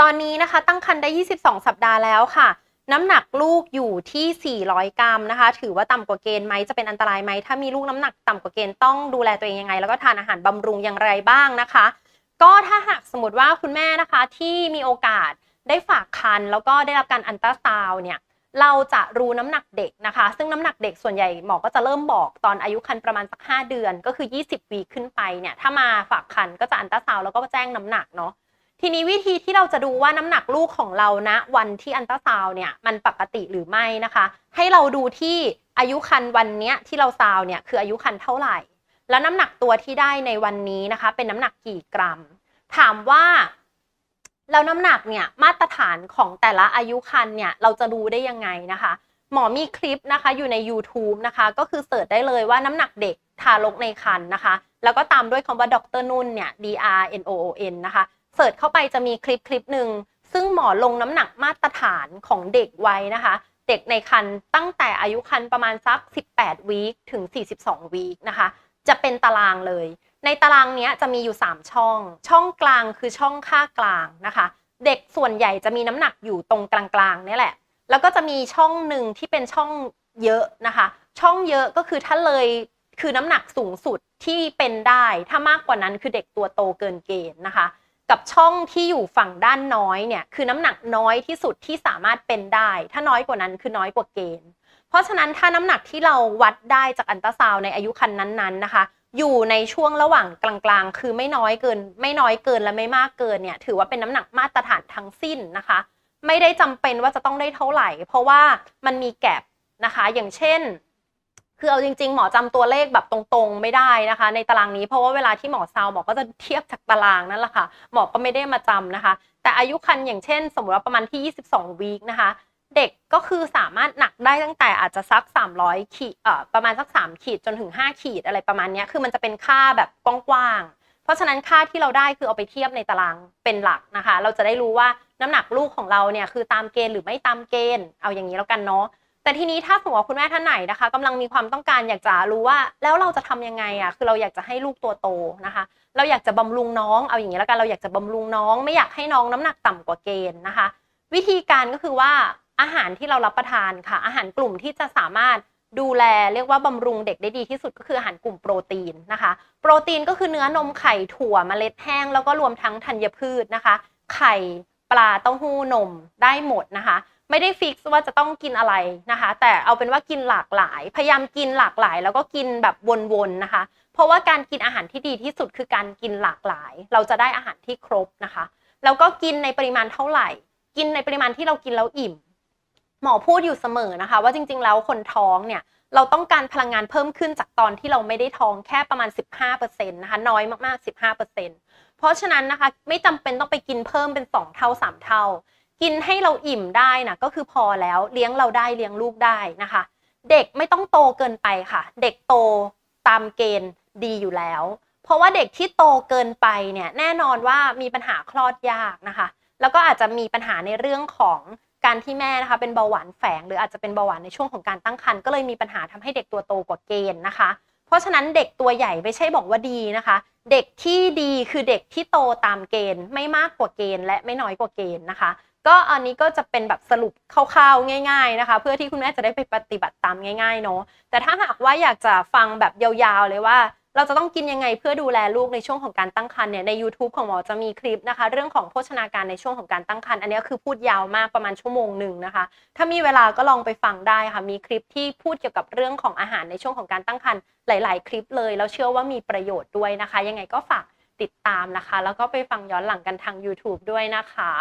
ตอนนี้นะคะตั้งครรภ์ได้ 22 สัปดาห์แล้วค่ะ น้ำหนักลูกอยู่ที่ 400 กรัมนะคะ ถือว่าต่ำกว่าเกณฑ์ไหมจะเป็นอันตรายไหมถ้ามีลูกน้ำหนักต่ำกว่าเกณฑ์ต้องดูแลตัวเองยังไง แล้วก็ทานอาหารบำรุงอย่างไรบ้างนะคะ ก็ถ้าหากสมมติว่าคุณแม่นะคะที่มีโอกาสได้ฝากครรภ์แล้วก็ได้รับการอันตราซาวเนี่ย เราจะรู้น้ำหนักเด็กนะคะ ซึ่งน้ำหนักเด็กส่วนใหญ่หมอก็จะเริ่มบอกตอนอายุครรภ์ประมาณสัก 5 เดือน ก็คือ 20 วีขึ้นไปเนี่ย ถ้ามาฝากครรภ์ก็จะอันตราซาวแล้วก็แจ้งน้ำหนักเนาะ ทีนี้วิธีที่เราจะดูว่าน้ำหนักลูกของเรานะ วันที่อันตราซาวเนี่ยมันปกติหรือไม่นะคะ ให้เราดูที่อายุครรภ์วันเนี้ยที่เราซาวเนี่ยคืออายุครรภ์เท่าไหร่ แล้วน้ำหนักตัวที่ได้ในวันนี้นะคะ เป็นน้ำหนักกี่กรัม ถามว่า แล้วน้ำหนักเนี่ยมาตรฐานของแต่ละอายุครรภ์เนี่ยเราจะดูได้ยังไงนะคะ หมอมีคลิปนะคะอยู่ใน YouTube นะคะ ก็คือเสิร์ชได้เลยว่าน้ำหนักเด็กทารกในครรภ์นะคะ แล้วก็ตามด้วยคำว่าดรนุ่นเนี่ย D R N O O N นะคะเสิร์ชเข้าไปจะมีคลิปคลิปหนึ่งซึ่งหมอลงน้ำหนักมาตรฐานของเด็กไว้นะคะ เด็กในครรภ์ตั้งแต่อายุครรภ์ประมาณสัก 18วีคถึง 42วีคนะคะ จะเป็นตารางเลย ในตารางนี้จะมีอยู่ 3 ช่อง ช่องกลางคือช่องค่ากลางนะคะ เด็กส่วนใหญ่จะมีน้ำหนักอยู่ตรงกลางๆนี่แหละ แล้วก็จะมีช่องหนึ่งที่เป็นช่องเยอะนะคะ ช่องเยอะก็คือถ้าเลยคือน้ำหนักสูงสุดที่เป็นได้ ถ้ามากกว่านั้นคือเด็กตัวโตเกินเกณฑ์นะคะ กับช่องที่อยู่ฝั่งด้านน้อยเนี่ยคือน้ำหนักน้อยที่สุดที่สามารถเป็นได้ ถ้าน้อยกว่านั้นคือน้อยกว่าเกณฑ์ เพราะฉะนั้นถ้าน้ำหนักที่เราวัดได้จากอันตราซาวน์ในอายุครรภ์นั้นๆนะคะ อยู่ในช่วงระหว่างกลางๆ คือไม่น้อยเกิน ไม่น้อยเกินและไม่มากเกินเนี่ย ถือว่าเป็นน้ำหนักมาตรฐานทั้งสิ้นนะคะ ไม่ได้จำเป็นว่าจะต้องได้เท่าไหร่ เพราะว่ามันมีแกลบนะคะ อย่างเช่น คือเอาจริง ๆ หมอจำตัวเลขแบบตรงๆ ไม่ได้นะคะ ในตารางนี้เพราะว่าเวลาที่หมอซาวหมอก็จะเทียบจากตารางนั่นแหละค่ะหมอก็ไม่ได้มาจำนะคะ แต่อายุครรภ์อย่างเช่น สมมติว่าประมาณที่ 22วีคนะคะ เด็กก็คือสามารถหนักได้ตั้งแต่อาจจะสัก 300 ขีดเอ่อประมาณสัก 3 ขีดจนถึง 5 ขีดอะไรประมาณนี้คือมันจะเป็นค่าแบบกว้างๆ เพราะฉะนั้นค่าที่เราได้คือเอาไปเทียบในตารางเป็นหลักนะคะ เราจะได้รู้ว่าน้ำหนักลูกของเราเนี่ยคือตามเกณฑ์หรือไม่ตามเกณฑ์ เอาอย่างนี้แล้วกันเนาะแต่ทีนี้ถ้าสมมติว่าคุณแม่ท่านไหนนะคะกำลังมีความต้องการอยากจะรู้ว่าแล้วเราจะทำยังไงอะคือเราอยากจะให้ลูกตัวโตนะคะ เราอยากจะบำรุงน้องเอาอย่างนี้แล้วกันเราอยากจะบำรุงน้อง ไม่อยากให้น้องน้ำหนักต่ำกว่าเกณฑ์นะคะ วิธีการก็คือว่า อาหารที่เรารับประทานค่ะ อาหารกลุ่มที่จะสามารถดูแลเรียกว่าบำรุงเด็กได้ดีที่สุดก็คืออาหารกลุ่มโปรตีนนะคะ โปรตีนก็คือเนื้อนมไข่ถั่วเมล็ดแห้ง แล้วก็รวมทั้งธัญพืชนะคะ ไข่ปลาเต้าหู้นมได้หมดนะคะ ไม่ได้ฟิกว่าจะต้องกินอะไรนะคะ แต่เอาเป็นว่ากินหลากหลาย พยายามกินหลากหลาย แล้วก็กินแบบวนๆนะคะ เพราะว่าการกินอาหารที่ดีที่สุดคือการกินหลากหลาย เราจะได้อาหารที่ครบนะคะ แล้วก็กินในปริมาณเท่าไหร่ กินในปริมาณที่เรากินแล้วอิ่ม หมอพูดอยู่เสมอนะคะ ว่าจริง ๆ แล้วคนท้องเนี่ยเราต้องการพลังงานเพิ่มขึ้นจากตอนที่เราไม่ได้ท้องแค่ประมาณ 15%นะคะน้อยมากๆ 15%เพราะฉะนั้นนะคะไม่จำเป็นต้องไปกินเพิ่มเป็น 2 เท่า 3 เท่า กินให้เราอิ่มได้นะก็คือพอแล้วเลี้ยงเราได้เลี้ยงลูกได้นะคะ เด็กไม่ต้องโตเกินไปค่ะ เด็กโตตามเกณฑ์ดีอยู่แล้ว เพราะว่าเด็กที่โตเกินไปเนี่ยแน่นอนว่ามีปัญหาคลอดยากนะคะ แล้วก็อาจจะมีปัญหาในเรื่องของ การที่แม่นะคะเป็นเบาหวานแฝง หรืออาจจะเป็นเบาหวานในช่วงของการตั้งครรภ์ก็เลยมีปัญหาทำให้เด็กตัวโตกว่าเกณฑ์นะคะ เพราะฉะนั้นเด็กตัวใหญ่ไม่ใช่บอกว่าดีนะคะ เด็กที่ดีคือเด็กที่โตตามเกณฑ์ ไม่มากกว่าเกณฑ์ และไม่น้อยกว่าเกณฑ์นะคะ ก็อันนี้ก็จะเป็นแบบสรุปคร่าวๆง่าย ๆนะคะ เพื่อที่คุณแม่จะได้ไปปฏิบัติตามง่ายๆเนาะแต่ถ้าหากว่าอยากจะฟังแบบยาวๆเลยว่า เราจะต้องกินยังไงเพื่อดูแลลูกในช่วงของการตั้งครรภ์เนี่ยใน YouTube ของหมอจะมีคลิปนะคะ เรื่องของโภชนาการในช่วงของการตั้งครรภ์อันนี้คือพูดยาวมากประมาณชั่วโมงหนึ่งนะคะ ถ้ามีเวลาก็ลองไปฟังได้ค่ะ มีคลิปที่พูดเกี่ยวกับเรื่องของอาหารในช่วงของการตั้งครรภ์หลาย ๆ คลิปเลยแล้วเชื่อว่ามีประโยชน์ด้วยนะคะ ยังไงก็ฝากติดตามนะคะ แล้วก็ไปฟังย้อนหลังกันทาง YouTube ด้วยนะคะ